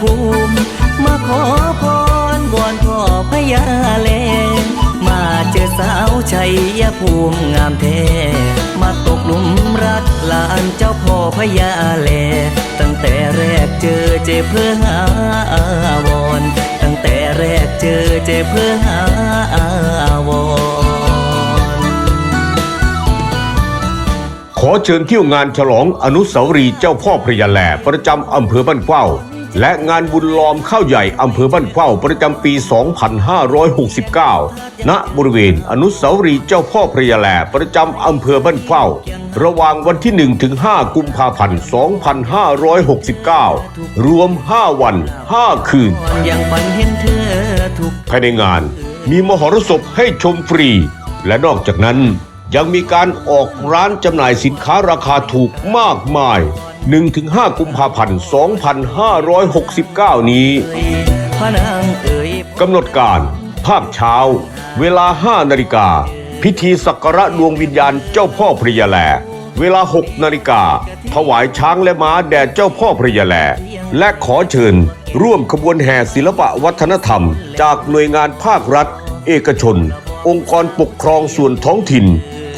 ภูมิ มาขอพรวอนพ่อพญาแลมาเจอสาวชัยภูมิงามแท้มาตกหลุมรักหลานเจ้าพ่อพญาแล ตั้งแต่แรกเจอเจเพื่อหาอาวรตั้งแต่แรกเจอเจเพื่อหาอาวรขอเชิญเที่ยวงานฉลองอนุสาวรีย์เจ้าพ่อพระยาแลประจำอำเภอบ้านเข้า และงานบุญล้อมข้าวใหญ่อำเภอบ้านเข้าประจำปี 2569 ณ บริเวณอนุสาวรีย์เจ้าพ่อพระยาแหล่ประจำอำเภอบ้านเข้าระหว่างวันที่ 1 ถึง 5 กุมภาพันธ์ 2569 รวม 5 วัน 5 คืนยังฝันเห็นเธอทุกภายในงานมีมหรสพให้ชมฟรี และนอกจากนั้นยังมีการออกร้านจำหน่ายสินค้าราคาถูกมากมาย 1-5 กุมภาพันธ์ 2569 นี้กำหนดการภาคเช้า เวลา 5 นาฬิกา พิธีสักการะดวงวิญญาณเจ้าพ่อพระยาแล เวลา 6 นาฬิกา ถวายช้างและม้าแด่เจ้าพ่อพระยาแล และขอเชิญ ร่วมขบวนแห่ศิลปะวัฒนธรรม จากหน่วยงานภาครัฐ เอกชน องค์กรปกครองส่วนท้องถิ่น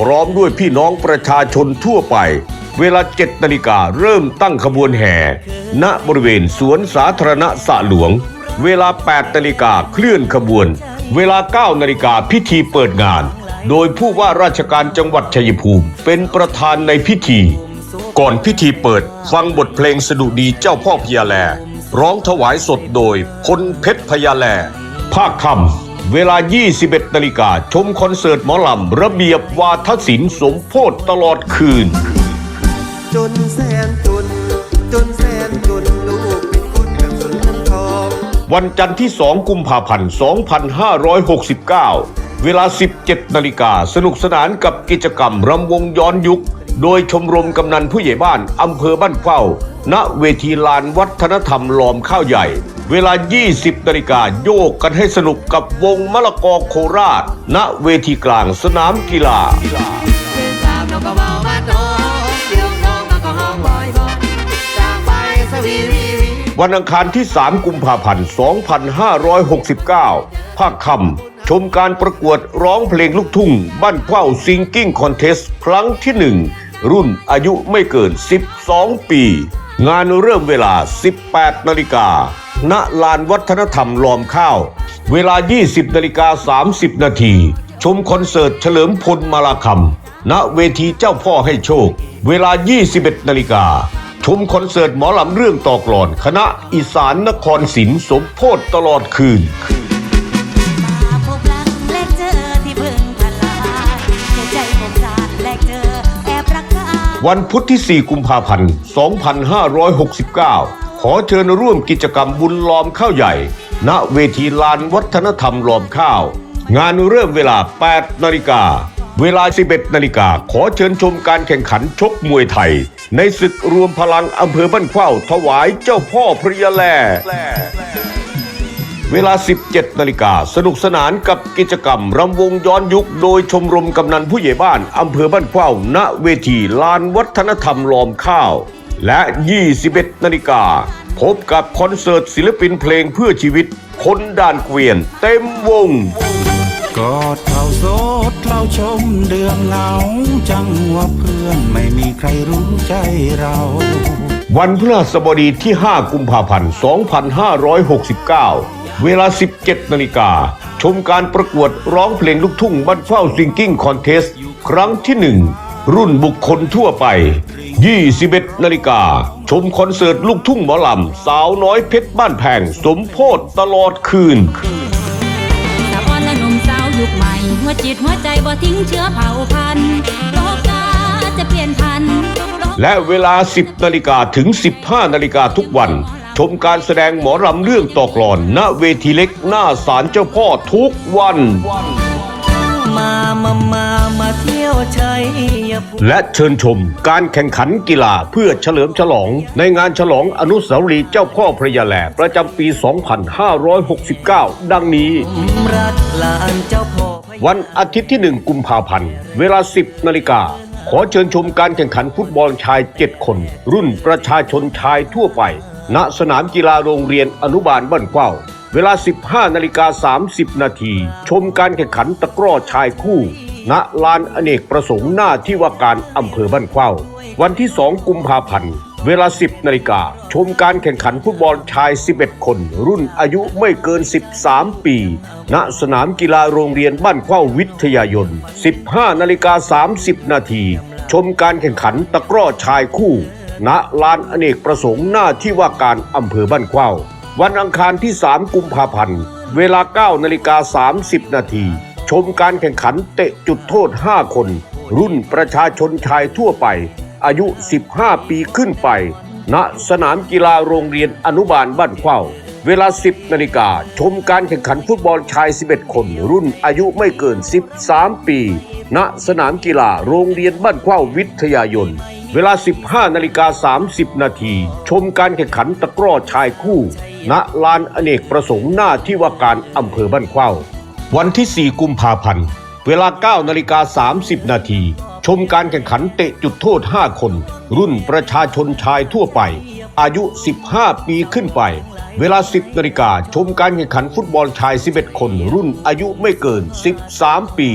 พร้อมด้วยพี่น้องประชาชนทั่วไป เวลา7นาฬิกาเริ่มตั้งขบวนแห่ ณบริเวณสวนสาธารณะสะหลวง เวลา8นาฬิกาเคลื่อนขบวน เวลา9นาฬิกาพิธีเปิดงาน โดยผู้ว่าราชการจังหวัดชัยภูมิ เป็นประธานในพิธี ก่อนพิธีเปิดฟังบทเพลงสดุดีเจ้าพ่อพญาแล ร้องถวายสดโดยพลเพชรพญาแล ภาคคำเวลา 21นาฬิกาชมคอนเสิร์ตหมอลำ ระเบียบวาทศิลป์สมโพธตลอดคืน จนแสนจน จนแสนจนลูกเป็นคนกับสุนทอง วันจันทร์ที่ 2 กุมภาพันธ์ 2569 เวลา 17 นาฬิกาสนุกสนานกับกิจกรรมรำวงย้อนยุค โดยชมรมกำนันผู้ใหญ่บ้านอำเภอบ้านเข้า ณ เวทีลานวัฒนธรรมลอมข้าวใหญ่ เวลา 20 นาฬิกาโยกกันให้สนุกกับวงมะละกอโคราช ณ เวทีกลางสนามกีฬา วันอังคารที่ 3 กุมภาพันธ์ 2569 ภาคค่ำชมการประกวดร้องเพลงลูกทุ่ง บ้านเข้าซิงกิ้งคอนเทสครั้งที่ 1 รุ่นอายุไม่เกิน 12 ปี งานเริ่มเวลา 18 นาฬิกา ณ ลานวัฒนธรรมลอมข้าว เวลา 20 นาฬิกา 30 นาที ชมคอนเสิร์ตเฉลิมพลมาลาคำณเวทีเจ้าพ่อให้โชค เวลา 21 นาฬิกา ชมคอนเสิร์ตหมอลำเรื่องต่อกลอน คณะอีสานนครศิลป์สมโพธตลอดคืนมาพบรักแลกเจอที่เพิ่งพลายหัวใจผมสานแลกเจอแอบรักกายวันพุธที่ 4 กุมภาพันธ์ 2569 ขอเชิญร่วมกิจกรรมบุญล้อมข้าวใหญ่ ณเวทีลานวัฒนธรรมล้อมข้าว งานเริ่มเวลา 8 นาฬิกา เวลา 11 นาฬิกาขอเชิญชมการแข่งขันชกมวยไทย ในศึกรวมพลังอำเภอบ้านเข้าถวายเจ้าพ่อพระยาแลเวลา 17 นาฬิกาสนุกสนานกับกิจกรรมรำวงย้อนยุค โดยชมรมกำนันผู้ใหญ่บ้านอำเภอบ้านเข้าณเวทีลานวัฒนธรรมลอมข้าว และ 21 นาฬิกาพบกับคอนเสิร์ตศิลปินเพลงเพื่อชีวิต คนด่านเกวียน เต็มวงกอด โซดเราชมเดือนเหงา จังว่าเพื่อนไม่มีใครรู้ใจเรา วันพฤหัสบดีที่ 5 กุมภาพันธ์ 2569 เวลา 17 นาฬิกา ชมการประกวดร้องเพลงลูกทุ่งบ้านเฝ้าซิงกิ้งคอนเทสต์ครั้งที่ 1 รุ่นบุคคลทั่วไป 21 นาฬิกา ชมคอนเสิร์ตลูกทุ่งหมอลำ สาวน้อยเพชรบ้านแพง สมโพธตลอดคืน หม่หัวจิตหัวใจบ่ทิ้งเชื้อเผ่าพันธุ์โลกาจะเปลี่ยนพันธุ์โลกและเวลา 10นาฬิกาถึง 15นาฬิกาทุกวัน ชมการแสดงหมอรำเรื่องต่อกลอน ณเวทีเล็กหน้าศาลเจ้าพ่อทุกวัน มามามามาเที่ยวชัยภูมิและเชิญชมการแข่งขันกีฬาเพื่อเฉลิมฉลอง ในงานฉลองอนุสาวรีย์เจ้าพ่อพระยาแหล่ประจำปี 2569 ดังนี้รักหลานเจ้าพ่อพญา วันอาทิตย์ที่ 1 กุมภาพันธ์ เวลา 10 นาฬิกา ขอเชิญชมการแข่งขันฟุตบอลชาย 7 คน รุ่นประชาชนชายทั่วไป ณ สนามกีฬาโรงเรียนอนุบาลบ้านเข้า เวลา 15 นาฬิกา 30 นาที ชมการแข่งขันตะกร้อชายคู่ ณ ลานอเนกประสงค์หน้าที่ว่าการอำเภอบ้านเข้า วันที่ 2 กุมภาพันธ์ เวลา 10นาฬิกาชมการแข่งขันฟุตบอลชาย 11 คน รุ่นอายุไม่เกิน 13 ปี ณ สนามกีฬาโรงเรียนบ้านเข้าวิทยายน 15นาฬิกา30 นาที ชมการแข่งขันตะกร้อชายคู่ ณ ลานอเนกประสงค์หน้าที่ว่าการอำเภอบ้านเข้าวันอังคารที่ 3 กุมภาพันธ์ เวลา 9นาฬิกา30 นาที ชมการแข่งขันเตะจุดโทษ 5 คน รุ่นประชาชนชายทั่วไป อายุ 15 ปีขึ้นไป ณ สนามกีฬาโรงเรียนอนุบาลบ้านเข้า เวลา 10 นาฬิกา ชมการแข่งขันฟุตบอลชาย 11 คน รุ่นอายุไม่เกิน 13 ปี ณ สนามกีฬาโรงเรียนบ้านเข้าวิทยายนเวลา 15 นาฬิกา 30 นาที ชมการแข่งขันตะกร้อชายคู่ ณ ลานอเนกประสงค์หน้าที่ว่าการอำเภอบ้านเข้า วันที่ 4 กุมภาพันธ์ เวลา 9 นาฬิกา 30 นาที ชมการแข่งขันเตะจุดโทษ 5 คน รุ่นประชาชนชายทั่วไป อายุ 15 ปีขึ้นไป เวลา 10นาฬิกาชมการแข่งขันฟุตบอลชาย 11 คน รุ่นอายุไม่เกิน 13 ปี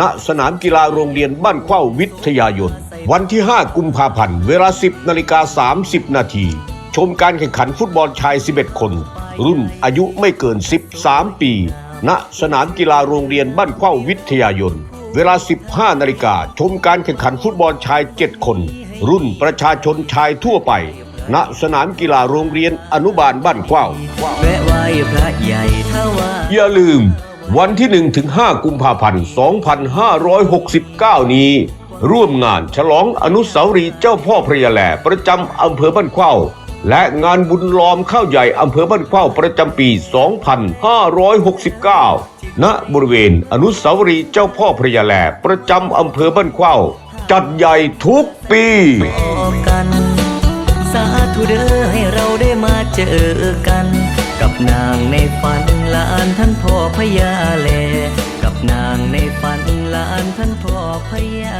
ณสนามกีฬาโรงเรียนบ้านเข้าวิทยายน วันที่ 5 กุมภาพันธ์เวลา 10นาฬิกา30 นาทีชมการแข่งขันฟุตบอลชาย 11 คน รุ่นอายุไม่เกิน 13 ปี ณ สนามกีฬาโรงเรียนบ้านเข้าวิทยายน เวลา 15 นาฬิกาชมการแข่งขันฟุตบอลชาย 7 คน รุ่นประชาชนชายทั่วไป ณสนามกีฬาโรงเรียนอนุบาลบ้านเข้าแวะไหว้พระใหญ่ถ้าว่าอย่าลืม วันที่ 1 ถึง 5 กุมภาพันธ์ 2569 นี้ ร่วมงานฉลองอนุสาวรีย์เจ้าพ่อพระยาแหล่ประจำอำเภอบ้านเข้า และงานบุญล้อมข้าวใหญ่อำเภอบ้านเข้าประจำปี 2569 ณ บริเวณอนุสาวรีย์เจ้าพ่อพระยาแลประจำอำเภอบ้านเข้าจัดใหญ่ทุกปีกันสาธุเด้อให้เราได้มาเจอกัน กับนางในฝันลานท่านพ่อพญาแล กับนางในฝันลานท่านพ่อพญา